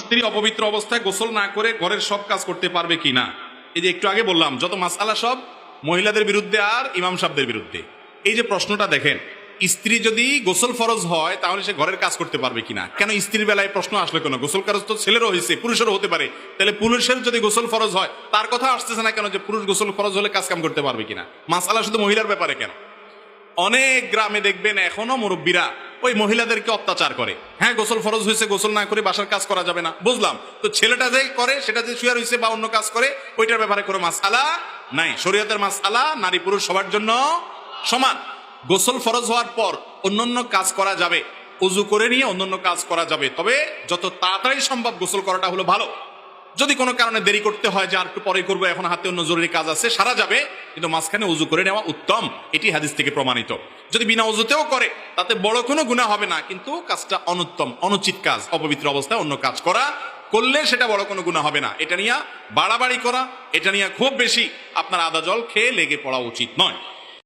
স্ত্রী অপবিত্র অবস্থায় গোসল না করে ঘরের সব কাজ করতে পারবে কি না এই যে একটু আগে বললাম, যত মাসালা সব মহিলাদের বিরুদ্ধে আর ইমাম সাহেবদের বিরুদ্ধে। এই যে প্রশ্নটা দেখেন, স্ত্রী যদি গোসল ফরজ হয়, তাহলে সে ঘরের কাজ করতে পারবে কিনা? কেন স্ত্রীর বেলায় প্রশ্ন আসলে কেন? গোসল কাজ তো ছেলেরও হয়েছে, পুরুষেরও হতে পারে। তাহলে পুরুষের যদি গোসল ফরজ হয়, তার কথা আসতেছে না কেন যে পুরুষ গোসল ফরজ হলে কাজ কাম করতে পারবে কিনা? মাসালা শুধু মহিলার ব্যাপারে কেন? অনেক গ্রামে দেখবেন এখনও মুরব্বীরা ওই মহিলাদেরকে অত্যাচার করে। হ্যাঁ গোসল ফরজ হয়েছে, গোসল না করে বাসার কাজ করা যাবে না। বুঝলাম। তো ছেলেটা যে করে, সেটা যে শুয়ার হয়েছে বা অন্য কাজ করে, ওইটার ব্যাপারে কোনো মাসালা নাই। শরীয়তের মাসালা নারী পুরুষ সবার জন্য সমান। গোসল ফরজ হওয়ার পর অন্যান্য কাজ করা যাবে। উজু করে নিয়ে অন্যান্য কাজ করা যাবে। তবে যত তাড়াতাড়ি সম্ভব গোসল করাটা হলো ভালো। যদি কোনো কারণে দেরি করতে হয়, যে আর একটু পরে করব, এখন হাতে অন্য জরুরি কাজ আছে, সারা যাবে, কিন্তু মাঝখানে উজু করে নেওয়া উত্তম। এটি হাদিস থেকে প্রমাণিত। যদি বিনা উজুতেও করে, তাতে বড় কোনো গুণা হবে না, কিন্তু কাজটা অনুত্তম, অনুচিত কাজ, অপবিত্র অবস্থায় অন্য কাজ করা, করলে সেটা বড় কোনো গুণা হবে না। এটা নিয়ে বাড়াবাড়ি করা, এটা নিয়ে খুব বেশি আপনার আদা জল খেয়ে লেগে পড়া উচিত নয়।